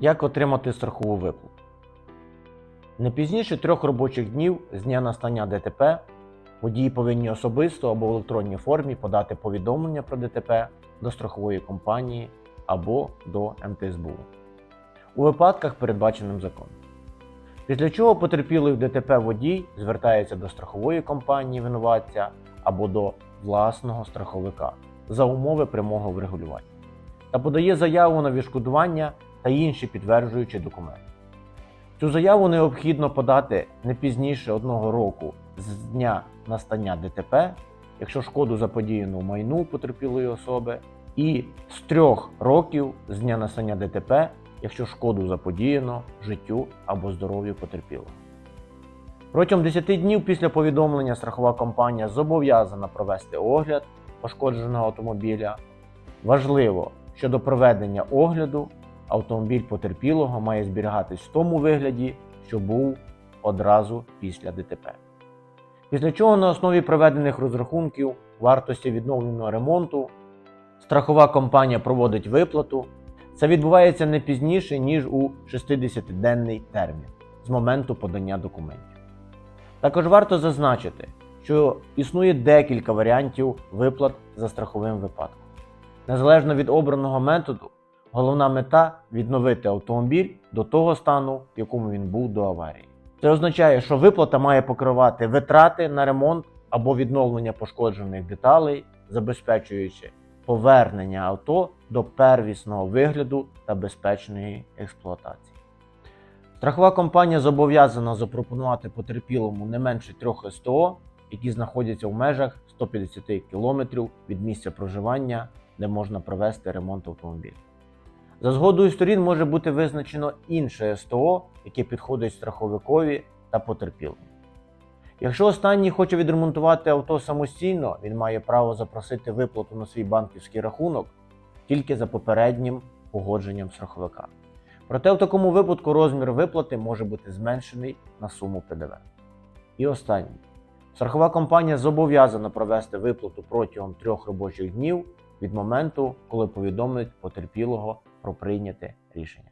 Як отримати страхову виплату? Не пізніше трьох робочих днів з дня настання ДТП водії повинні особисто або в електронній формі подати повідомлення про ДТП до страхової компанії або до МТСБУ у випадках, передбаченим законом. Після чого потерпілий в ДТП водій звертається до страхової компанії винуватця або до власного страховика за умови прямого врегулювання та подає заяву на відшкодування та інші підтверджуючі документи. Цю заяву необхідно подати не пізніше одного року з дня настання ДТП, якщо шкоду заподіяну майну потерпілої особи, і з трьох років з дня настання ДТП, якщо шкоду заподіяно життю або здоров'ю потерпілого. Протягом 10 днів після повідомлення страхова компанія зобов'язана провести огляд пошкодженого автомобіля. Важливо, що до проведення огляду автомобіль потерпілого має зберігатись в тому вигляді, що був одразу після ДТП. Після чого на основі проведених розрахунків вартості відновленого ремонту страхова компанія проводить виплату. Це відбувається не пізніше, ніж у 60-денний термін з моменту подання документів. Також варто зазначити, що існує декілька варіантів виплат за страховим випадком. Незалежно від обраного методу, головна мета відновити автомобіль до того стану, в якому він був до аварії. Це означає, що виплата має покривати витрати на ремонт або відновлення пошкоджених деталей, забезпечуючи повернення авто до первісного вигляду та безпечної експлуатації. Страхова компанія зобов'язана запропонувати потерпілому не менше трьох СТО, які знаходяться в межах 150 км від місця проживання, де можна провести ремонт автомобіля. За згодою сторін може бути визначено інше СТО, яке підходить страховикові та потерпілому. Якщо останній хоче відремонтувати авто самостійно, він має право запросити виплату на свій банківський рахунок тільки за попереднім погодженням страховика. Проте в такому випадку розмір виплати може бути зменшений на суму ПДВ. І останнє. Страхова компанія зобов'язана провести виплату протягом трьох робочих днів від моменту, коли повідомить потерпілого про прийняте рішення.